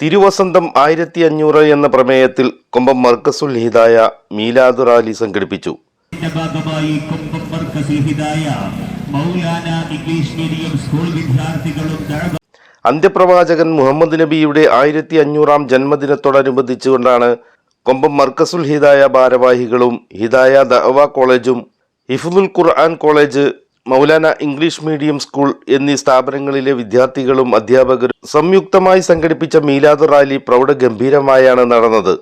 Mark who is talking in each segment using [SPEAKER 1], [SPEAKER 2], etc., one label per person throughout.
[SPEAKER 1] തിരുവസന്തം ആയിരത്തി അഞ്ഞൂറ് എന്ന പ്രമേയത്തിൽ കൊമ്പം മർക്കസുൽ ഹിദായ മീലാദ് റാലി സംഘടിപ്പിച്ചു. അന്ത്യപ്രവാചകൻ മുഹമ്മദ് നബിയുടെ ആയിരത്തി അഞ്ഞൂറാം ജന്മദിനത്തോടനുബന്ധിച്ചുകൊണ്ടാണ് കൊമ്പം മർക്കസുൽ ഹിദായ ഭാരവാഹികളും ഹിദായ ദഅവ കോളേജും Hifzul Quran college Maulana English medium school എന്നീ സ്ഥാപനങ്ങളിലെ വിദ്യാർത്ഥികളും അധ്യാപകരും സംയുക്തമായി സംഘടിപ്പിച്ച മീലാദ് റാലി പ്രൗഢഗംഭീരമായാണ് നടന്നത്.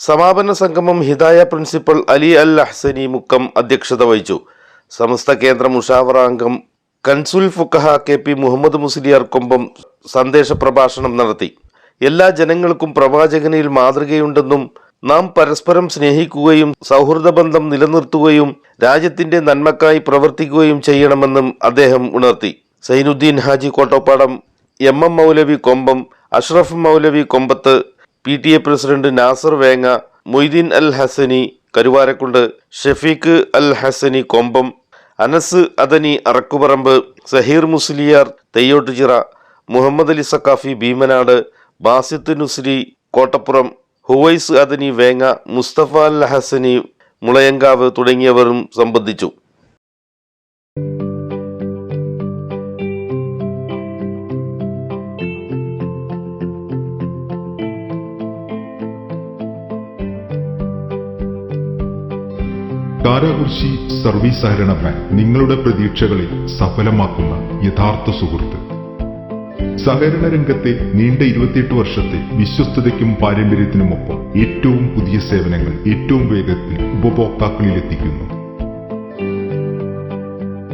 [SPEAKER 1] സമാപന സംഗമം ഹിദായ പ്രിൻസിപ്പൽ അലി അൽ അഹ്സനി മുക്കം അധ്യക്ഷത വഹിച്ചു. സമസ്ത കേന്ദ്ര മുഷാവറാംഗം കൻസുൽ ഫുക്കഹ കെ പി മുഹമ്മദ് മുസ്ലിയാർ കൊമ്പം സന്ദേശ പ്രഭാഷണം നടത്തി. എല്ലാ ജനങ്ങൾക്കും പ്രവാചകനിൽ മാതൃകയുണ്ടെന്നും നാം പരസ്പരം സ്നേഹിക്കുകയും സൗഹൃദ ബന്ധം നിലനിർത്തുകയും രാജ്യത്തിന്റെ നന്മക്കായി പ്രവർത്തിക്കുകയും ചെയ്യണമെന്നും അദ്ദേഹം ഉണർത്തി. Zainuddin Haji Kottopadam M M Moulavi Kombam Ashraf Moulavi Kombathu P T A president Nasar Venga Moideen Al Hasani Karuvarakundu Shafeeq Al Hasani Kombam Anas Adani Arakkuparamba Saheer Musliyar Theyyottuchira Muhammad Ali Saqafi Bheemanad Basith Nusri Kottappuram Huvais Adani Venga Musthafa Al Hasani Mulayankavu തുടങ്ങിയവരും സംബന്ധിച്ചു.
[SPEAKER 2] Karakurissi service സഹകരണ bank നിങ്ങളുടെ പ്രതീക്ഷകളെ സഫലമാക്കുന്ന യഥാർത്ഥ സുഹൃത്ത്. സഹകരണ രംഗത്തെ നീണ്ട ഇരുപത്തിയെട്ട് വർഷത്തെ വിശ്വസ്തതയ്ക്കും പാരമ്പര്യത്തിനുമൊപ്പം ഏറ്റവും പുതിയ സേവനങ്ങൾ ഏറ്റവും വേഗത്തിൽ ഉപഭോക്താക്കളിൽ എത്തിക്കുന്നു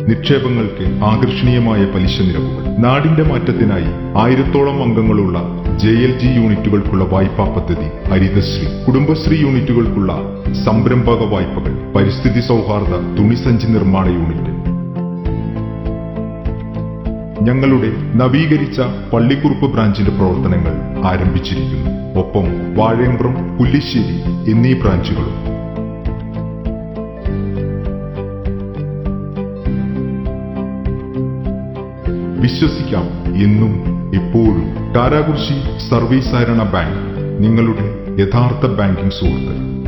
[SPEAKER 2] നിക്ഷേപങ്ങൾക്ക് ആകർഷണീയമായ പലിശ നിരക്കുകൾ നാടിന്റെ മാറ്റത്തിനായി ആയിരത്തോളം അംഗങ്ങളുള്ള ജെ എൽ ജി യൂണിറ്റുകൾക്കുള്ള വായ്പാ പദ്ധതി ഹരിതശ്രീ കുടുംബശ്രീ യൂണിറ്റുകൾക്കുള്ള സംരംഭക വായ്പകൾ പരിസ്ഥിതി സൗഹാർദ്ദ തുണിസഞ്ചി നിർമ്മാണ യൂണിറ്റ് ഞങ്ങളുടെ നവീകരിച്ച പള്ളിക്കുറുപ്പ് ബ്രാഞ്ചിന്റെ പ്രവർത്തനങ്ങൾ ആരംഭിച്ചിരിക്കുന്നു. ഒപ്പം വാഴയമ്പ്രം പുല്ലിശ്ശേരി എന്നീ ബ്രാഞ്ചുകളും. വിശ്വസിക്കാം എന്നും എപ്പോഴും കാരാകുർശി സർവീസ് ബാങ്ക് നിങ്ങളുടെ യഥാർത്ഥ ബാങ്കിംഗ് സുഹൃത്ത്.